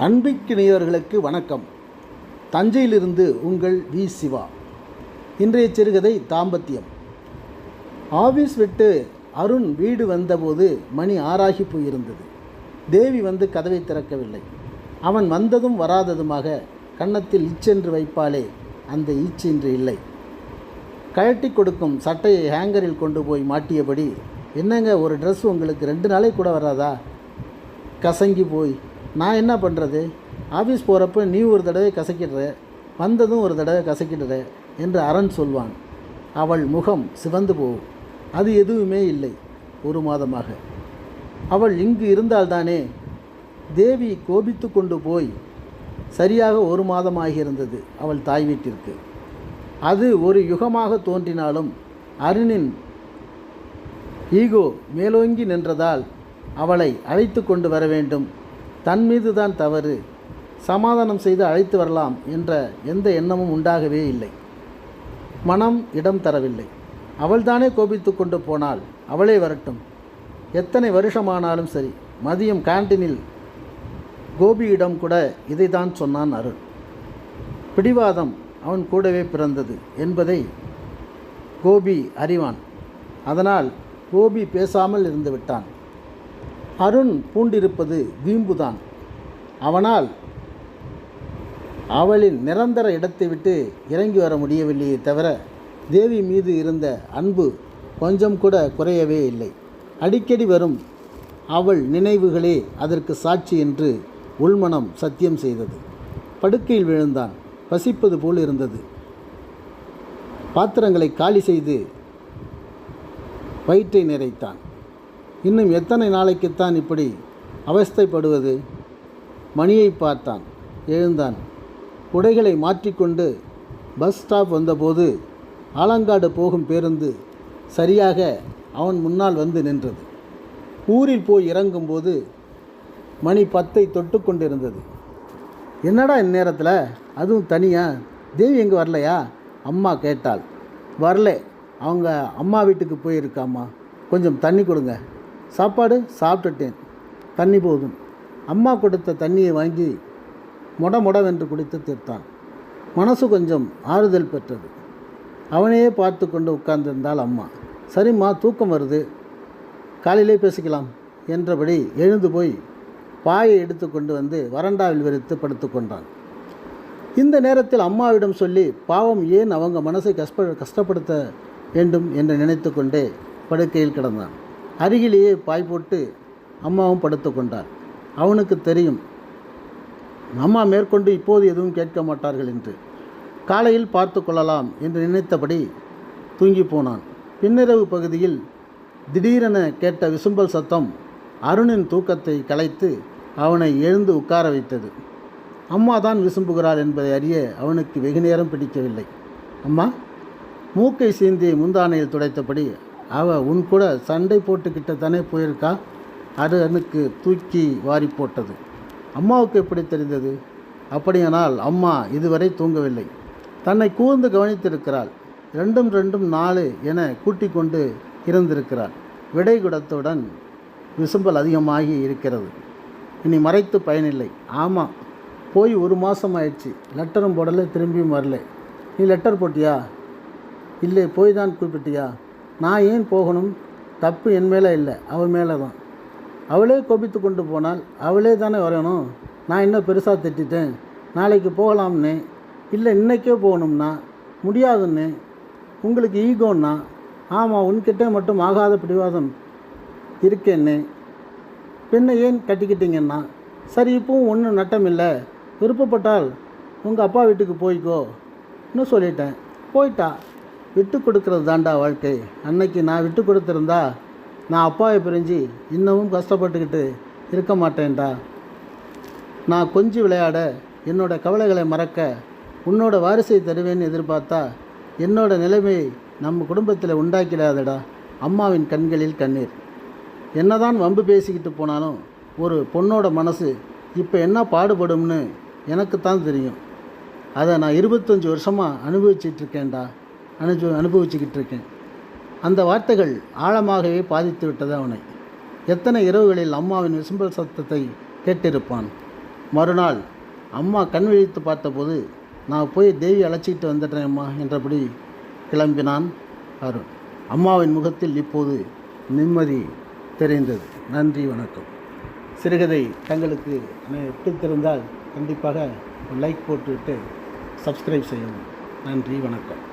அன்பிக்கிணையவர்களுக்கு வணக்கம். தஞ்சையிலிருந்து உங்கள் வி. சிவா. இன்றைய சிறுகதை தாம்பத்தியம். ஆபீஸ் விட்டு அருண் வீடு வந்தபோது மணி ஆறாகி போயிருந்தது. தேவி வந்து கதவை திறக்கவில்லை. அவன் வந்ததும் வராததுமாக கன்னத்தில் இச்சென்று வைப்பாலே அந்த ஈச்சு இன்று இல்லை. கழட்டி கொடுக்கும் சட்டையை ஹேங்கரில் கொண்டு போய் மாட்டியபடி என்னங்க ஒரு ட்ரெஸ் உங்களுக்கு ரெண்டு நாளே கூட வராதா? கசங்கி போய் நான் என்ன பண்ணுறது ஆஃபீஸ் போகிறப்ப நீ ஒரு தடவை கசக்கிடுற வந்ததும் ஒரு தடவை கசக்கிடுற என்று அரண் சொல்வான். அவள் முகம் சிவந்து போகும். அது எதுவுமே இல்லை ஒரு மாதமாக. அவள் இங்கு இருந்தால்தானே? தேவி கோபித்து கொண்டு போய் சரியாக ஒரு மாதமாகியிருந்தது அவள் தாய் வீட்டிற்கு. அது ஒரு யுகமாக தோன்றினாலும் அருணின் ஈகோ மேலோங்கி நின்றதால் அவளை அழைத்து கொண்டு வர வேண்டும் தன் மீது தான் தவறு. சமாதானம் செய்து அழைத்து வரலாம் என்ற எந்த எண்ணமும் உண்டாகவே இல்லை. மனம் இடம் தரவில்லை. அவள்தானே கோபித்து கொண்டு போனால் அவளே வரட்டும். எத்தனை வருஷமானாலும் சரி மதியம் கேன்டீனில் கோபியிடம் கூட இதைதான் சொன்னான் அருள். பிடிவாதம் அவன் கூடவே பிறந்தது என்பதை கோபி அறிவான். அதனால் கோபி பேசாமல் இருந்து விட்டான். அருண் பூண்டிருப்பது வீம்புதான். அவனால் அவளின் நிரந்தர இடத்தை விட்டு இறங்கி வர முடியவில்லையே தவிர தேவி மீது இருந்த அன்பு கொஞ்சம் கூட குறையவே இல்லை. அடிக்கடி வரும் அவள் நினைவுகளே அதற்கு சாட்சி என்று உள்மனம் சத்தியம் செய்தது. படுக்கையில் விழுந்தான். பசிப்பது போல் இருந்தது. பாத்திரங்களை காலி செய்து வயிற்றை நிறைத்தான். இன்னும் எத்தனை நாளைக்குத்தான் இப்படி அவஸ்தைப்படுவது? மணியை பார்த்தான் எழுந்தான். உடைகளை மாற்றிக்கொண்டு பஸ் ஸ்டாப் வந்தபோது ஆலங்காடு போகும் பேருந்து சரியாக அவன் முன்னால் வந்து நின்றது. ஊரில் போய் இறங்கும்போது மணி பத்தை தொட்டு கொண்டிருந்தது. என்னடா இந்நேரத்தில் அதுவும் தனியாக தேவி எங்கே வரலையா? அம்மா கேட்டாள். வரல. அவங்க அம்மா வீட்டுக்கு போயிருக்காம்மா. கொஞ்சம் தண்ணி கொடுங்க. சாப்பாடு சாப்பிட்டுட்டேன். தண்ணி போதும். அம்மா கொடுத்த தண்ணியை வாங்கி மொட மொடவென்று குடித்து தீர்த்தான். மனசு கொஞ்சம் ஆறுதல் பெற்றது. அவனையே பார்த்து கொண்டு உட்கார்ந்திருந்தாள் அம்மா. சரிம்மா தூக்கம் வருது. காலையிலே பேசிக்கலாம் என்றபடி எழுந்து போய் பாயை எடுத்து கொண்டு வந்து வறண்டாவில் விரித்து படுத்துக்கொண்டான் இந்த நேரத்தில் அம்மாவிடம் சொல்லி பாவம் ஏன் அவங்க மனசை கஷ்ட கஷ்டப்படுத்த வேண்டும்? என்று நினைத்து கொண்டே படுக்கையில் கிடந்தான். அருகிலேயே பாய் போட்டு அம்மாவும் படுத்து கொண்டார் அவனுக்கு தெரியும் அம்மா மேற்கொண்டு இப்போது எதுவும் கேட்க மாட்டார்கள் என்று. காலையில் பார்த்து கொள்ளலாம் என்று நினைத்தபடி தூங்கி போனான். பின்னிரவு பகுதியில் திடீரென கேட்ட விசும்பல் சத்தம் அருணின் தூக்கத்தை கலைத்து அவனை எழுந்து உட்கார வைத்தது. அம்மா தான் விசும்புகிறாள் என்பதை அறிய அவனுக்கு வெகு நேரம் பிடிக்கவில்லை. அம்மா மூக்கை சீந்தி முந்தானையில் துடைத்தபடி அவள் உன் கூட சண்டை போட்டுக்கிட்ட தானே போயிருக்கா? அது எனக்கு தூக்கி வாரி போட்டது. அம்மாவுக்கு எப்படி தெரிந்தது? அப்படியானால் அம்மா இதுவரை தூங்கவில்லை. தன்னை கூர்ந்து கவனித்திருக்கிறாள். ரெண்டும் ரெண்டும் நாலு என கூட்டிக் கொண்டு இருந்திருக்கிறாள். விடை குடத்துடன் விசும்பல் அதிகமாகி இருக்கிறது. இனி மறைத்து பயனில்லை. ஆமாம் போய் ஒரு மாதம் ஆயிடுச்சு. லெட்டரும் போடலை திரும்பியும் வரல. நீ லெட்டர் போட்டியா? இல்லை போய் தான் கூப்பிட்டியா நான் ஏன் போகணும்? தப்பு என் மேலே இல்லை அவள் மேலே தான். அவளே கோபித்து கொண்டு போனால் அவளே தானே வரணும்? நான் இன்னும் பெருசாக திட்டேன் நாளைக்கு போகலாம்னு. இல்லை இன்றைக்கே போகணும்னா முடியாதுன்னு. உங்களுக்கு ஈகோன்னா ஆமாம் உன்கிட்டே மட்டும் ஆகாத பிடிவாதம் இருக்கேன்னு. பெண்ணை ஏன் கட்டிக்கிட்டீங்கன்னா? சரி இப்பவும் ஒன்றும் நட்டம் இல்லை. விருப்பப்பட்டால் உங்கள் அப்பா வீட்டுக்கு போய்க்கோ. இன்னும் சொல்லிட்டேன். போயிட்டா? விட்டு கொடுக்கறது தாண்டா வாழ்க்கை. அன்னைக்கு நான் விட்டு கொடுத்துருந்தா நான் அப்பாவை பிரிஞ்சு இன்னமும் கஷ்டப்பட்டுக்கிட்டு இருக்க மாட்டேன்டா. நான் கொஞ்சி விளையாட என்னோட கவலைகளை மறக்க உன்னோட வாரிசை தருவேன்னு எதிர்பார்த்தா என்னோட நிலைமையை நம்ம குடும்பத்தில் உண்டாக்கிடாதடா. அம்மாவின் கண்களில் கண்ணீர். என்னதான் வம்பு பேசிக்கிட்டு போனாலும் ஒரு பொண்ணோட மனசு இப்போ என்ன பாடுபடும்னு எனக்கு தான் தெரியும். அதை நான் இருபத்தஞ்சி வருஷமாக அனுபவிச்சிட்டு இருக்கேன்டா. அனுபவி அனுபவிச்சுக்கிட்டு இருக்கேன் அந்த வார்த்தைகள் ஆழமாகவே பாதித்து விட்டது அவனை. எத்தனை இரவுகளில் அம்மாவின் விசும்பல் சத்தத்தை கேட்டிருப்பான். மறுநாள் அம்மா கண் விழித்து பார்த்தபோது நான் போய் தேவி அழைச்சிட்டு வந்துட்டேன் அம்மா என்றபடி கிளம்பினான் அருண். அம்மாவின் முகத்தில் இப்போது நிம்மதி தெரிந்தது. நன்றி வணக்கம். சிறுகதை தங்களுக்கு பிடித்திருந்தால் கண்டிப்பாக லைக் போட்டுவிட்டு சப்ஸ்கிரைப் செய்யவும். நன்றி வணக்கம்.